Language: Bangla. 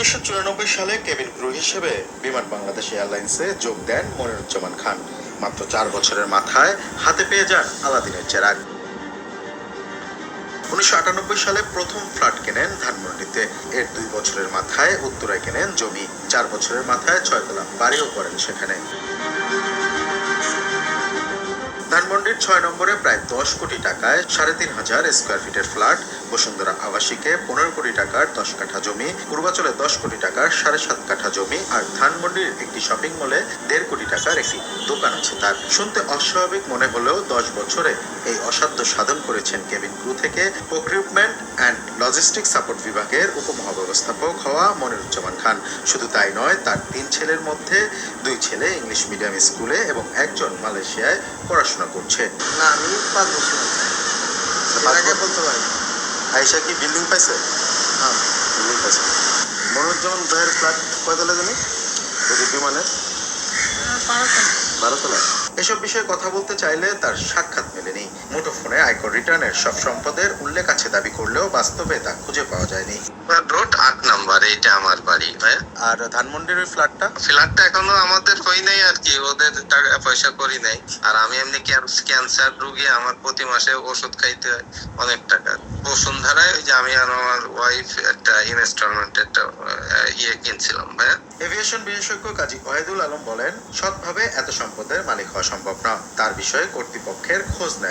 উনিশশো চুরানব্বই সালে কেবিন ক্রু হিসেবে বিমান বাংলাদেশ এয়ারলাইন্সে যোগ দেন মনিরুজ্জামান খান। মাত্র চার বছরের মাথায় হাতে পেয়ে যান আলাদিনের চেরাগ। উনিশশো আটানব্বই সালে প্রথম ফ্ল্যাট কেনেন ধানমন্ডিতে। এর দুই বছরের মাথায় উত্তরায় কেনেন জমি। চার বছরের মাথায় ছয় ছয়তলা বাড়িও করেন সেখানে। ধানমন্ডির ছয় নম্বরে প্রায় দশ কোটি টাকায় সাড়ে তিন হাজার স্কোয়ার ফিটের ফ্ল্যাট বসুন্ধরা আবাসিকে পনেরো কোটি টাকার দশ কাঠা জমি, পূর্বাচলে দশ কোটি টাকার সাড়ে সাত কাঠা জমি আর ধানমন্ডির একটি শপিং মলে দেড় কোটি টাকার একটি দোকান আছে তার। শুনতে অস্বাভাবিক মনে হলেও দশ বছরে এই অসাধ্য সাধন করেছেন কেবিন ক্রু থেকে প্রক্রিউটমেন্ট অ্যান্ড লজিস্টিক সাপোর্ট বিভাগের উপমহাব্যবস্থাপক হওয়া মনিরুজ্জামান খান। শুধু তাই নয়, তার তিন ছেলের মধ্যে দুই ছেলে ইংলিশ মিডিয়াম স্কুলে এবং একজন মালয়েশিয়ায় পড়াশোনা করছে। না আমি পাঁচ বছর আগে। বলতে পারি। আয়েশা কি বিল্ডিং পাইছে? হ্যাঁ বিল্ডিং পাইছে। মনোজ্জামান ভাইয়ের ফ্ল্যাট কয়তলা জানি? যদি বিমানের? বারোতলা এসব বিষয়ে কথা বলতে চাইলে তার সাক্ষাৎ মেলেনি। মুঠোফোনে আয়কর রিটার্নের সব সম্পদের উল্লেখ আছে দাবি করলেও বাস্তবে তা খুঁজে পাওয়া যায়নি। রোড আট নাম্বার এইটা আমার বাড়ি হ্যাঁ? আর ধানমন্ডির ওই ফ্ল্যাটটা? ফ্ল্যাটটা এখনও আমাদের হই নাই আর কি ওদের টাকা পয়সা করি নাই। আর আমি এমনি ক্যান্সার রুগী আমার প্রতি মাসে ওষুধ খাইতে হয় অনেক টাকা। যে আমি আর আমার ওয়াইফ একটা ইনস্টলমেন্ট একটা ইয়ে কিনছিলাম হ্যাঁ? এভিয়েশন বিশেষজ্ঞ কাজী ওয়াহিদুল আলম বলেন, সৎভাবে এত সম্পদের মালিক হওয়া সম্ভব না। তার বিষয়ে কর্তৃপক্ষের খোঁজ নেওয়া